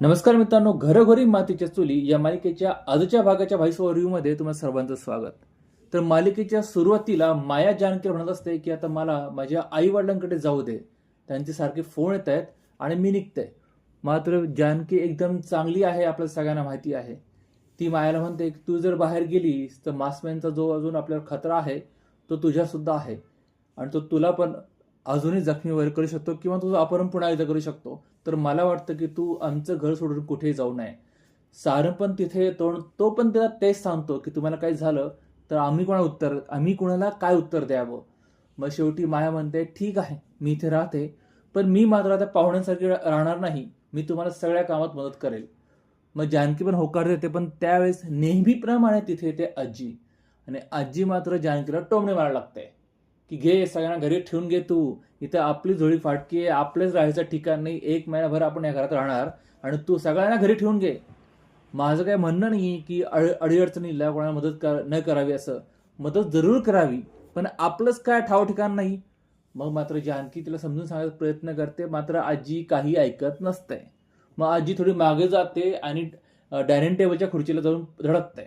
नमस्कार मित्रांनो घरोघरी मातीच्या चुली या मालिकेच्या आजच्या भागाच्या व्हॉइसमध्ये तुम्हाला सर्वांचं स्वागत. तर मालिकेच्या सुरुवातीला माया जानकी म्हणत असते की आता मला माझ्या आई वडिलांकडे जाऊ दे. त्यांचे सारखे फोन येत आहेत आणि मी निघते. मात्र जानकी एकदम चांगली आहे आपल्या सगळ्यांना माहिती आहे. ती मायाला म्हणते की तू जर बाहेर गेलीस तर मासमॅनचा जो अजून आपल्यावर खतरा आहे तो तुझ्यासुद्धा आहे. आणि तो तुला पण अजूनही जखमी वगैरे करू शकतो किंवा तुझं अपहरण पुन्हा एकदा करू शकतो. तर मला वाटतं की तू आमचं घर सोडून कुठेही जाऊ नये. सारं पण तिथे येतो आणि तो पण त्याला तेच सांगतो की तुम्हाला काही झालं तर आम्ही कोणा उत्तर आम्ही कोणाला काय उत्तर द्यावं? मग शेवटी माया म्हणते ठीक आहे मी इथे राहते पण मी मात्र आता पाहुण्यांसारखी राहणार नाही. मी तुम्हाला सगळ्या कामात मदत करेल. मग जानकी पण होकार देते पण त्यावेळेस नेहमीप्रमाणे तिथे येते आजी. आणि आजी मात्र जानकीला टोमणे मारायला लागते. की घे सगळ्यांना घरी ठेवून घे तू. इथं आपली झोळी फाटकी आहे आपलंच राहायचं ठिकाण नाही. एक महिनाभर आपण या घरात राहणार आणि तू सगळ्यांना घरी ठेवून घे. माझं काय म्हणणं नाही की अड अडीअडचणीला कोणाला मदत कर न करावी असं. मदत जरूर करावी पण आपलंच काय ठाव ठिकाण नाही. मग मात्र जानकी तिला समजून सांगायचा प्रयत्न करते मात्र आजी काही ऐकत नसते. मग आजी थोडी मागे जाते आणि डायनिंग टेबलच्या खुर्चीला जाऊन धडकते.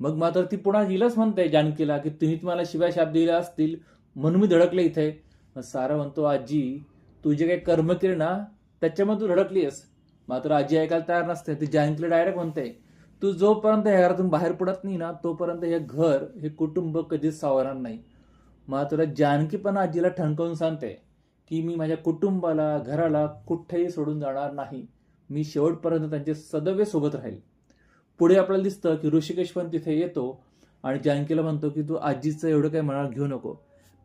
मग मात्र ती पुन्हा हिलाच म्हणते जानकीला की तुम्ही तुम्हाला शिवाय शाप दिल्या असतील म्हणून मी धडकले इथे. मग सारा म्हणतो आजी तू जे काही कर्म केले ना त्याच्यामध्ये तू धडकलीस मात्र आजी ऐकायला तयार नसते ती जयंतीला डायरेक्ट म्हणते. तू जोपर्यंत ह्या घरातून बाहेर पडत नाही ना तोपर्यंत हे घर हे कुटुंब कधीच सावरणार नाही. मात्र जानकी पण आजीला ठणकावून सांगते की मी माझ्या कुटुंबाला घराला कुठेही सोडून जाणार नाही. मी शेवटपर्यंत त्यांचे सदैव सोबत राहील. पुढे आपल्याला दिसतं की ऋषिकेश पण तिथे येतो आणि जानकीला म्हणतो की तू आजीचं एवढं काही मनात घेऊ नको.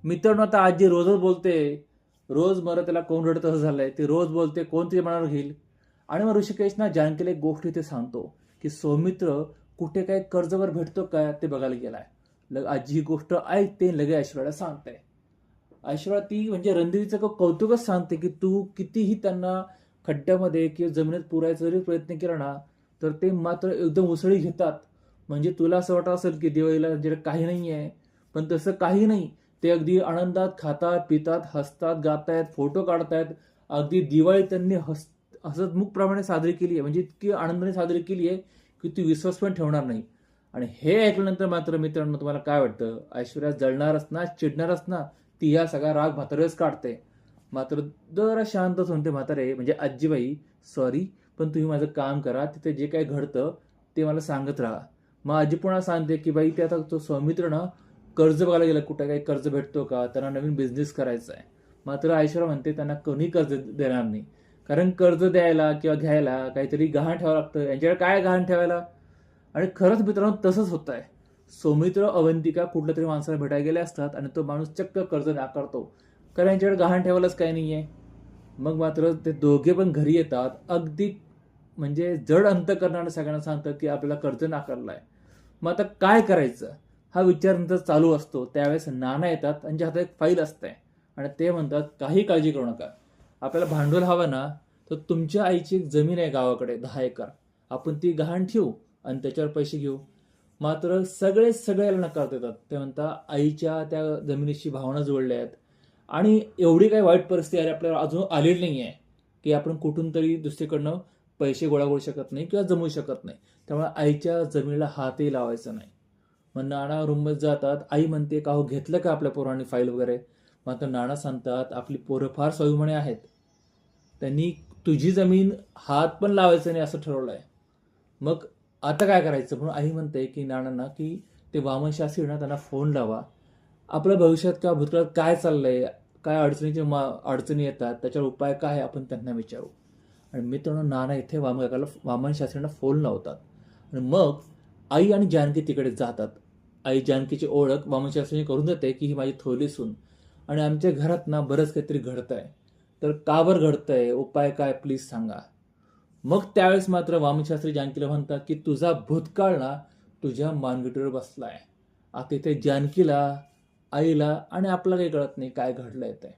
मित्रांनो आता आजी रोजच बोलते. रोज मला त्याला कोण रडत असं झालंय. ते रोज बोलते कोण तिच्या मनावर घेईल? आणि मग ऋषिकेश ना जानकीला एक गोष्ट इथे सांगतो की सौमित्र कुठे काय कर्जवर भेटतो का ते बघायला गेलाय. लग आजी ही गोष्ट ऐकते लगे ऐश्वर्याला सांगते. ऐश्वर्या ती म्हणजे रणदेवीचं कौतुकच सांगते की तू कितीही त्यांना खड्ड्यामध्ये किंवा जमिनीत पुरायचा जरी प्रयत्न केला ना तर ते मात्र एकदम उसळी घेतात. म्हणजे तुला असं वाटत असेल की दिवाळीला जे काही नाही आहे पण तसं काही नाही. ते अगदी आनंदात खातात पितात हसतात गातायत फोटो काढतायत. अगदी दिवाळी त्यांनी हस हसतमुखप्रमाणे साजरी केली आहे. म्हणजे इतकी आनंदाने साजरी केली आहे की ती विश्वास पण ठेवणार नाही. आणि हे ऐकल्यानंतर मात्र मित्रांनो तुम्हाला काय वाटतं? ऐश्वर्या जळणारच ना चिडणारच ना? ती ह्या सगळा राग म्हातारेच काढते. मात्र जरा शांतच म्हणते म्हातारे म्हणजे आजीबाई सॉरी पण तुम्ही माझं काम करा. तिथे जे काही घडतं ते मला सांगत राहा. मग आजी पुन्हा सांगते की बाई ते आता तो सौमित्र ना कर्ज बघायला गेलं कुठे काही कर्ज भेटतो का? त्यांना नवीन बिझनेस करायचा आहे. मात्र ऐश्वर्या म्हणते त्यांना कोणी कर्ज देणार नाही. कारण कर्ज द्यायला किंवा घ्यायला काहीतरी गहाण ठेवावं लागतं. यांच्याकडे काय गहाण ठेवायला? आणि खरंच मित्रांनो तसंच होत आहे सौमित्र अवंतिका कुठल्या तरी माणसाला भेटायला गेले असतात आणि तो माणूस चक्क कर्ज नाकारतो. कारण यांच्याकडे गहाण ठेवायलाच काही नाही आहे मग मात्र ते दोघे पण घरी येतात. अगदी म्हणजे जड अंत करणाऱ्या सगळ्यांना सांगतात की आपल्याला कर्ज नाकारला आहे मग आता काय करायचं? हा विचार त्यांचा चालू असतो. त्यावेळेस नाना येतात त्यांच्या हातात एक फाईल असते. आणि ते म्हणतात काही काळजी करू नका. आपल्याला भांडवल हवं ना तर तुमच्या आईची एक जमीन आहे गावाकडे दहा एकर. आपण ती गहाण ठेवू आणि त्याच्यावर पैसे घेऊ. मात्र सगळे सगळ्याला नकार देतात. ते म्हणता आईच्या त्या जमिनीशी भावना जुळल्या आहेत. आणि एवढी काही वाईट परिस्थिती आहे आपल्याला अजून आलेली नाही आहे की आपण कुठून तरी दुसरीकडनं पैसे गोळा करू शकत नाही किंवा जमवू शकत नाही. त्यामुळे आईच्या जमिनीला हातही लावायचा नाही. मग नाना रूममध्ये जातात. आई म्हणते का हो घेतलं का आपल्या पोरांनी फाईल वगैरे? मग मात्र नाना सांगतात आपली पोरं फार स्वाभिमानी आहेत. त्यांनी तुझी जमीन हात पण लावायचं नाही असं ठरवलं आहे मग आता काय करायचं? म्हणून आई म्हणते की नानांना की ते वामनशास्त्री ना त्यांना फोन लावा. आपल्या भविष्यात किंवा भूतकाळात काय चाललंय काय अडचणीचे मा अडचणी येतात त्याच्यावर उपाय काय आहे आपण त्यांना विचारू. आणि मित्रांनो नाना इथे वामन काकाला वामन शास्त्रींना फोन लावतात. आणि मग आई आणि जानकी तिकडे जातात. आई जानकीची ओळख वामनशास्त्रीने करून देते की ही माझी थोली सून. आणि आमच्या घरात ना बरंच काहीतरी घडतंय. तर का बरं आहे उपाय काय? प्लीज सांगा. मग त्यावेळेस मात्र वामनशास्त्री जानकीला म्हणतात की तुझा भूतकाळ ना तुझ्या मानगुटीवर बसलाय. आता इथे जानकीला आईला आणि आपला काही कळत नाही काय घडलंय ते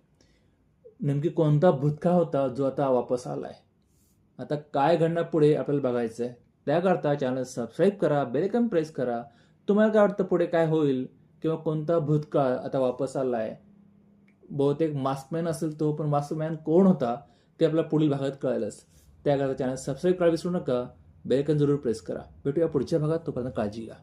नेमकी कोणता भूतकाळ होता जो आता वापस आलाय? आता काय घडणार पुढे आपल्याला बघायचं आहे त्याकरता चॅनल सबस्क्राईब करा बेलकन प्रेस करा तुम्हाला काय वाटतं पुढे काय होईल? किंवा कोणता भूतकाळ आता वापस आलाय? बहुतेक मास्कमॅन असेल तो पण मास्कमॅन कोण होता ते आपल्या पुढील भागात कळेलच. त्याकरता चॅनल सबस्क्राईब करायला विसरू नका. बेलकन जरूर प्रेस करा. भेटूया पुढच्या भागात. तोपर्यंत काळजी घ्या.